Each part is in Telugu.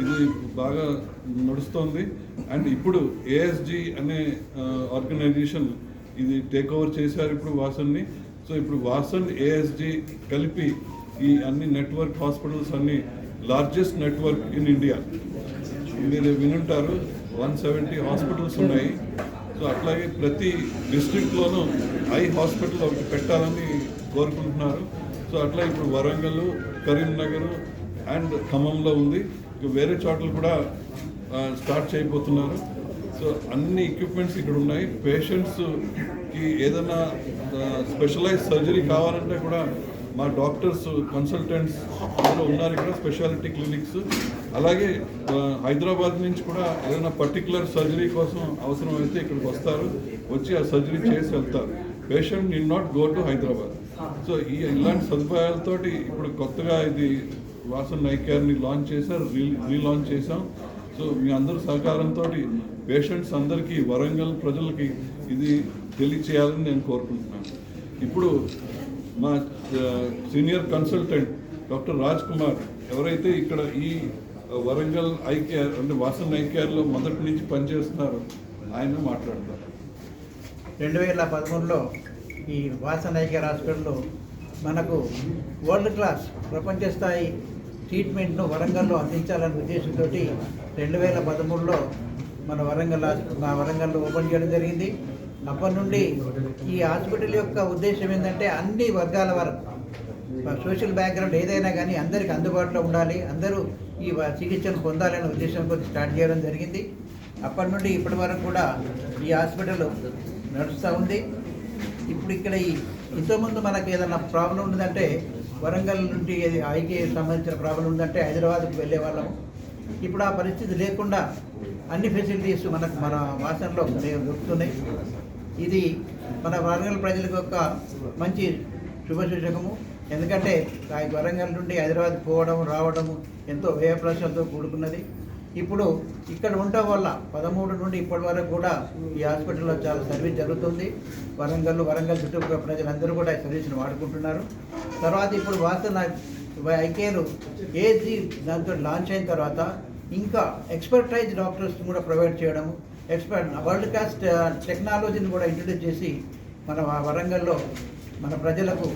ఇది బాగా నడుస్తోంది. అండ్ ఇప్పుడు ఏఎస్జి అనే ఆర్గనైజేషన్ ఇది టేక్ ఓవర్ చేశారు ఇప్పుడు వాసన్ని. సో ఇప్పుడు వాసన్ ఏఎస్జి కలిపి ఈ అన్ని నెట్వర్క్ హాస్పిటల్స్ అన్ని లార్జెస్ట్ నెట్వర్క్ ఇన్ ఇండియా మీరు వినుంటారు వన్ సెవెంటీ హాస్పిటల్స్ ఉన్నాయి. సో అట్లాగే ప్రతి డిస్ట్రిక్ట్లోనూ ఐ హాస్పిటల్ ఒకటి పెట్టాలని కోరుకుంటున్నారు. సో అట్లా ఇప్పుడు వరంగల్ కరీంనగర్ అండ్ ఖమ్మంలో ఉంది. ఇక వేరే చోట్ల కూడా స్టార్ట్ చేయబోతున్నారు. సో అన్ని ఎక్విప్మెంట్స్ ఇక్కడ ఉన్నాయి. పేషెంట్స్కి ఏదైనా స్పెషలైజ్ సర్జరీ కావాలంటే కూడా మా డాక్టర్స్ కన్సల్టెంట్స్ అందరూ ఉన్నారు ఇక్కడ స్పెషాలిటీ క్లినిక్స్ అలాగే హైదరాబాద్ నుంచి కూడా ఏదైనా పర్టికులర్ సర్జరీ కోసం అవసరమైతే ఇక్కడికి వస్తారు. వచ్చి ఆ సర్జరీ చేసి వెళ్తారు. Patient need not go to Hyderabad. So ఈ ఇలాంటి సదుపాయాలతోటి ఇప్పుడు కొత్తగా ఇది వాసన్ ఐ లాంచ్ చేశారు రీ రీలాంచ్ చేశాం. సో మీ అందరి సహకారంతో పేషెంట్స్ అందరికీ వరంగల్ ప్రజలకి ఇది తెలియచేయాలని నేను కోరుకుంటున్నాను. ఇప్పుడు మా senior consultant doctor Raj Kumar ఎవరైతే ఇక్కడ ఈ వరంగల్ ఐ కేర్ అంటే వాసన్ ఐ కేర్లో మొదటి నుంచి పనిచేస్తున్నారో ఆయన మాట్లాడతారు. రెండు వేల పదమూడులో ఈ వాసన్ ఐకేర్ హాస్పిటల్లో మనకు వరల్డ్ క్లాస్ ప్రపంచ స్థాయి ట్రీట్మెంట్ను వరంగల్లో అందించాలనే ఉద్దేశంతో రెండు వేల పదమూడులో మన వరంగల్ మా వరంగల్లో ఓపెన్ చేయడం జరిగింది. అప్పటి నుండి ఈ హాస్పిటల్ యొక్క ఉద్దేశం ఏంటంటే అన్ని వర్గాల వరకు సోషల్ బ్యాక్గ్రౌండ్ ఏదైనా కానీ అందరికి అందుబాటులో ఉండాలి. అందరూ ఈ వ- చికిత్సను పొందాలనే ఉద్దేశంతో స్టార్ట్ చేయడం జరిగింది. అప్పటి నుండి ఇప్పటి వరకు కూడా ఈ హాస్పిటల్ నడుస్తూ ఉంది. ఇప్పుడు ఇక్కడ ఈ ఇంతకుముందు మనకు ఏదైనా ప్రాబ్లం ఉందంటే వరంగల్ నుండి ఐకి సంబంధించిన ప్రాబ్లం ఉందంటే హైదరాబాద్కి వెళ్ళే వాళ్ళము ఇప్పుడు ఆ పరిస్థితి లేకుండా అన్ని ఫెసిలిటీస్ మనకు మన వాసనలో దొరుకుతున్నాయి. ఇది మన వరంగల్ ప్రజలకు ఒక మంచి శుభసూచకము. ఎందుకంటే ఆ వరంగల్ నుండి హైదరాబాద్ పోవడం రావడము ఎంతో వ్యయప్రశాలతో కూడుకున్నది. ఇప్పుడు ఇక్కడ ఉండటం వల్ల పదమూడు నుండి ఇప్పటి వరకు కూడా ఈ హాస్పిటల్లో చాలా సర్వీస్ జరుగుతుంది. వరంగల్ వరంగల్ చుట్టుపక్కల ప్రజలందరూ కూడా ఈ సర్వీస్ని వాడుకుంటున్నారు. తర్వాత ఇప్పుడు వాసన ఐకేలు ఏజీ దాంతో లాంచ్ అయిన తర్వాత ఇంకా ఎక్స్పర్టైజ్ డాక్టర్స్ కూడా ప్రొవైడ్ చేయడము ఎక్స్పర్ట్ వరల్డ్ క్లాస్ టెక్నాలజీని కూడా ఇంట్రడ్యూస్ చేసి మన వరంగల్లో మన ప్రజలకు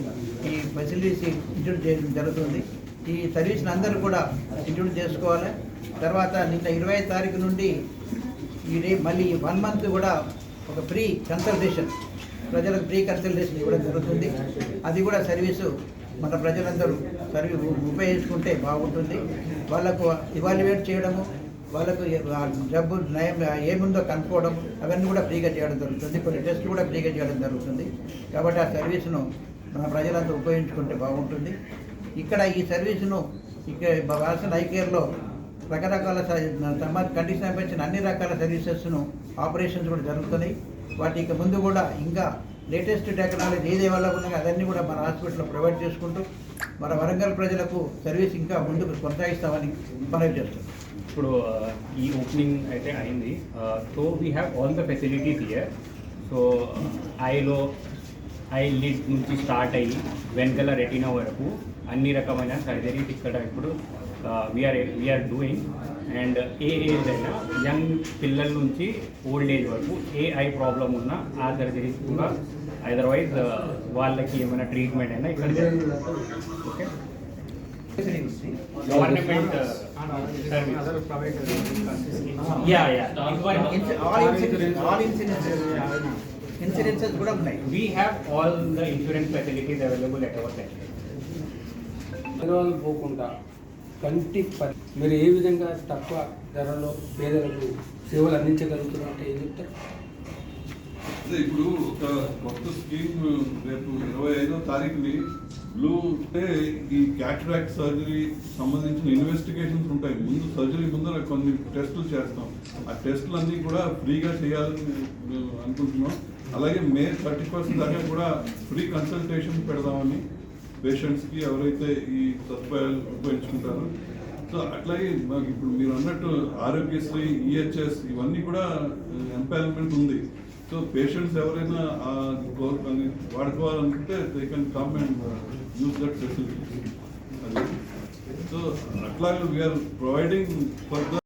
ఈ ఫెసిలిటీస్ ఇంట్రడ్యూస్ చేయడం జరుగుతుంది. ఈ సర్వీస్ని అందరూ కూడా ఇంట్రడ్యూస్ చేసుకోవాలి. తర్వాత నిన్న ఇరవై తారీఖు నుండి ఈ మళ్ళీ వన్ మంత్ కూడా ఒక ఫ్రీ కన్సల్టేషన్ ప్రజలకు ఫ్రీ కన్సల్టేషన్ ఇవ్వడం జరుగుతుంది. అది కూడా సర్వీసు మన ప్రజలందరూ సర్వీ ఉపయోగించుకుంటే బాగుంటుంది. వాళ్ళకు ఇవాల్యుయేట్ చేయడము వాళ్ళకు డబ్బు జబ్బు నయం ఏముందో కనుక్కోవడం అవన్నీ కూడా ఫ్రీగా చేయడం జరుగుతుంది. కొన్ని టెస్ట్లు కూడా ఫ్రీగా చేయడం జరుగుతుంది. కాబట్టి ఆ సర్వీసును మన ప్రజలంతా ఉపయోగించుకుంటే బాగుంటుంది. ఇక్కడ ఈ సర్వీసును ఇక్కడ వాసన ఐకేర్లో రకరకాల కండిషన్ పెంచిన అన్ని రకాల సర్వీసెస్ను ఆపరేషన్స్ కూడా జరుగుతున్నాయి. వాటికి ముందు కూడా ఇంకా లేటెస్ట్ టెక్నాలజీ ఏది వల్ల ఉన్నాయో అదన్నీ కూడా మన హాస్పిటల్లో ప్రొవైడ్ చేసుకుంటూ మన వరంగల్ ప్రజలకు సర్వీస్ ఇంకా ముందుకు కొనసాగిస్తామని మనవి చేస్తున్నాం. ఇప్పుడు ఈ ఓపెనింగ్ అయితే అయింది. So we have all the facilities here so ఐలో eyelid నుంచి స్టార్ట్ అయ్యి వెనకల రెటీనా వరకు అన్ని రకమైన సర్జరీస్ ఇక్కడ ఇప్పుడు వీఆర్ వీఆర్ డూయింగ్ అండ్ ఏ ఏజ్ అయినా యంగ్ పిల్లల నుంచి ఓల్డ్ ఏజ్ వరకు ఏ ఐ ప్రాబ్లం ఉన్నా ఆ సర్జరీస్ కూడా అదర్వైజ్ వాళ్ళకి ఏమైనా ట్రీట్మెంట్ అయినా ఇక్కడ okay government all insurance insurance insurances కూడా ఉన్నాయి We have పోకుండా కంటి పని మీరు ఏ విధంగా తక్కువ ధరలో పేదలకు సేవలు అందించగలుగుతున్నారంటే ఏం చెప్తారు? అదే ఇప్పుడు ఒక కొత్త స్కీమ్ రేపు ఇరవై ఐదో తారీఖుని బ్లూ అంటే ఈ క్యాట్రాక్ట్ సర్జరీ సంబంధించిన ఇన్వెస్టిగేషన్స్ ఉంటాయి. ముందు సర్జరీ ముందర కొన్ని టెస్టులు చేస్తాం. ఆ టెస్టులు అన్నీ కూడా ఫ్రీగా చేయాలని అనుకుంటున్నాం. అలాగే మే థర్టీ ఫస్ట్ దాకా కూడా ఫ్రీ కన్సల్టేషన్ పెడదామని పేషెంట్స్కి ఎవరైతే ఈ సదుపాయాలు ఉపయోగించుకుంటారో. సో అట్లాగే మాకు ఇప్పుడు మీరు అన్నట్టు ఆరోగ్యశ్రీ ఈహెచ్ఎస్ ఇవన్నీ కూడా ఎంపైర్మెంట్ ఉంది. సో పేషెంట్స్ ఎవరైనా వాడుకోవాలనుకుంటే they can come and use that facility అది. సో సో అట్లాగే వీఆర్ ప్రొవైడింగ్ ఫర్ ద